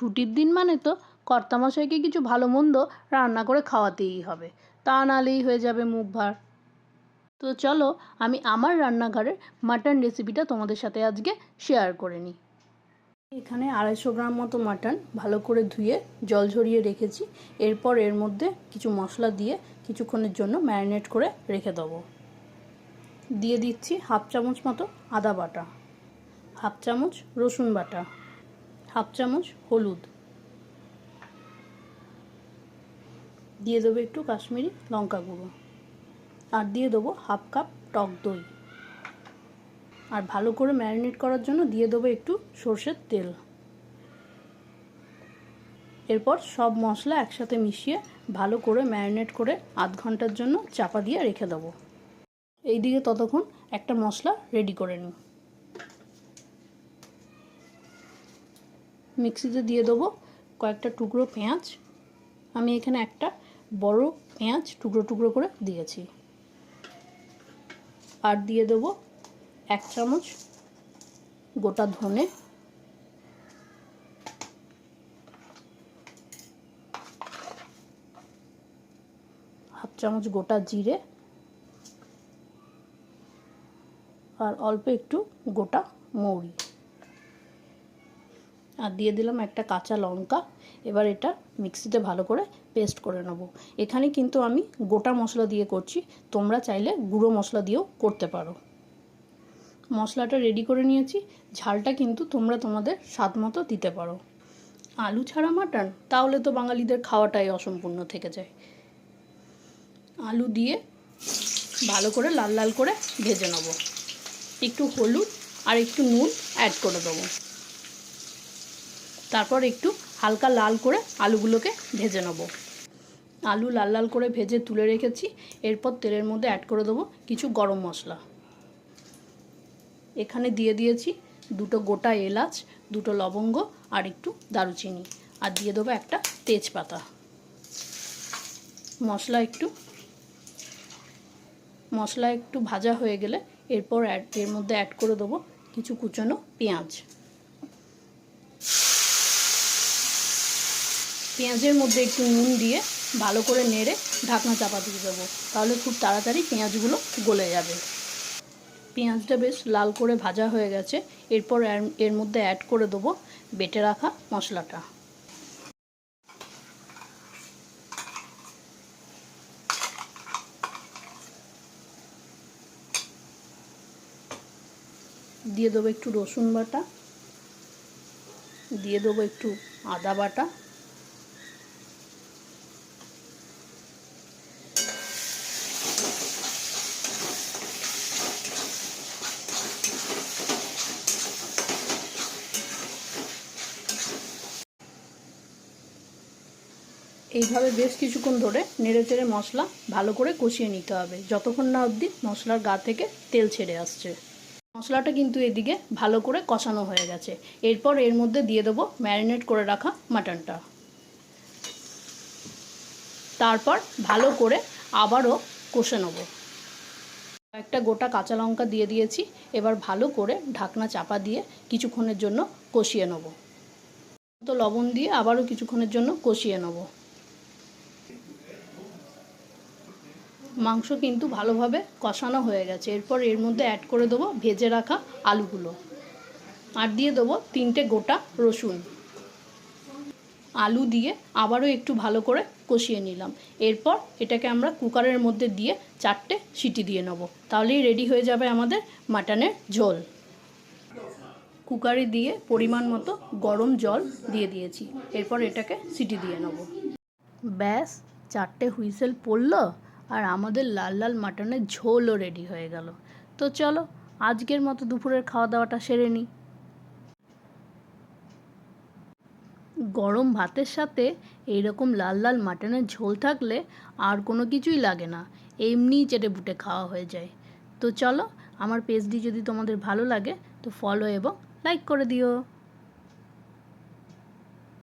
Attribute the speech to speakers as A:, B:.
A: ছুটির দিন মানে তো কর্তামশাইকে কিছু ভালো মন্দ রান্না করে খাওয়াতেই হবে। তা নাহলেই হয়ে যাবে মুখ ভার। তো চলো, আমি আমার রান্নাঘরের মাটন রেসিপিটা তোমাদের সাথে আজকে শেয়ার করে নিই। এখানে আড়াইশো গ্রাম মতো মাটন ভালো করে ধুয়ে জল ঝরিয়ে রেখেছি। এরপর এর মধ্যে কিছু মশলা দিয়ে কিছুক্ষণের জন্য ম্যারিনেট করে রেখে দেবো। দিয়ে দিচ্ছি হাফ চামচ মতো আদা বাটা, হাফ চামচ রসুন বাটা। হাফ চামচ হলুদ। দিয়ে দেবো একটু কাশ্মীরি লঙ্কা গুঁড়ো। আর দিয়ে দেবো হাফ কাপ টক দই। আর ভালো করে ম্যারিনেট করার জন্য দিয়ে দেবো একটু সর্ষের তেল। এরপর সব মশলা একসাথে মিশিয়ে ভালো করে ম্যারিনেট করে আধ ঘণ্টার জন্য চাপা দিয়ে রেখে দেবো। এইদিকে ততক্ষণ একটা মশলা রেডি করে নিই। মিক্সিতে দিয়ে দেবো কয়েকটা টুকরো পেঁয়াজ। আমি এখানে একটা বড় পেঁয়াজ টুকরো টুকরো করে দিয়েছি। আর দিয়ে দেবো এক চামচ গোটা ধনে। হাফ চামচ গোটা জিরে। আর অল্প একটু গোটা মৌরি। আর দিয়ে দিলাম একটা কাঁচা লঙ্কা। এবার এটা মিক্সিতে ভালো করে পেস্ট করে নেব। এখানে কিন্তু আমি গোটা মশলা দিয়ে করছি। তোমরা চাইলে গুঁড়ো মশলা দিয়েও করতে পারো। মশলাটা রেডি করে নিয়েছি। ঝালটা কিন্তু তোমরা তোমাদের স্বাদ মতো দিতে পারো। আলু ছাড়া মাটন তাহলে তো বাঙালিদের খাওয়াটাই অসম্পূর্ণ থেকে যায়। আলু দিয়ে ভালো করে লাল লাল করে ভেজে নেব। একটু হলুদ আর একটু নুন অ্যাড করে দেবো। তারপর একটু হালকা লাল করে আলুগুলোকে ভেজে নেব। আলু লাল লাল করে ভেজে তুলে রেখেছি। এরপর তেলের মধ্যে অ্যাড করে দেবো কিছু গরম মশলা। এখানে দিয়ে দিয়েছি দুটো গোটা এলাচ, দুটো লবঙ্গ আর একটু দারুচিনি। আর দিয়ে দেবো একটা তেজপাতা। মশলা একটু মশলা একটু ভাজা হয়ে গেলে এরপর এর মধ্যে অ্যাড করে দেবো কিছু কুচনো পেঁয়াজ। পেঁয়াজের মধ্যে একটু নুন দিয়ে ভালো করে নেড়ে ঢাকনা চাপা দিয়ে দেবো। তাহলে খুব তাড়াতাড়ি পেঁয়াজগুলো গলে যাবে। পেঁয়াজটা বেশ লাল করে ভাজা হয়ে গেছে। এরপর এর মধ্যে অ্যাড করে দেবো বেটে রাখা মশলাটা। দিয়ে দেবো একটু রসুন বাটা। দিয়ে দেবো একটু আদা বাটা। এইভাবে বেশ কিছুক্ষণ ধরে নেড়ে চেড়ে মশলা ভালো করে কষিয়ে নিতে হবে। যতক্ষণ না অবধি মশলার গা থেকে তেল ছেড়ে আসছে। মশলাটা কিন্তু এদিকে ভালো করে কষানো হয়ে গেছে। এরপর এর মধ্যে দিয়ে দেবো ম্যারিনেট করে রাখা মাটনটা। তারপর ভালো করে আবারও কষে নেব। একটা গোটা কাঁচা লঙ্কা দিয়ে দিয়েছি। এবার ভালো করে ঢাকনা চাপা দিয়ে কিছুক্ষণের জন্য কষিয়ে নেব। তো লবণ দিয়ে আবারও কিছুক্ষণের জন্য কষিয়ে নেব। মাংস কিন্তু ভালোভাবে কষানো হয়ে গেছে। এরপর এর মধ্যে অ্যাড করে দেবো ভেজে রাখা আলুগুলো। আর দিয়ে দেবো তিনটে গোটা রসুন। আলু দিয়ে আবারও একটু ভালো করে কষিয়ে নিলাম। এরপর এটাকে আমরা কুকারের মধ্যে দিয়ে চারটে সিটি দিয়ে নেব। তাহলেই রেডি হয়ে যাবে আমাদের মাটনের ঝোল। কুকারে দিয়ে পরিমাণ মতো গরম জল দিয়ে দিয়েছি। এরপর এটাকে সিটি দিয়ে নেব। ব্যাস, চারটে হুইসেল পড়ল। আর আমাদের লাল লাল মাটনের ঝোলও রেডি হয়ে গেল। তো চলো, আজকের মতো দুপুরের খাওয়া দাওয়াটা সেরে নিই গরম ভাতের সাথে এইরকম লাল লাল মাটনের ঝোল থাকলে আর কোনো কিছুই লাগে না, এমনিই চেটে বুটে খাওয়া হয়ে যায়। তো চলো, আমার পেজটি যদি তোমাদের ভালো লাগে, তো ফলো এবং লাইক করে দিও।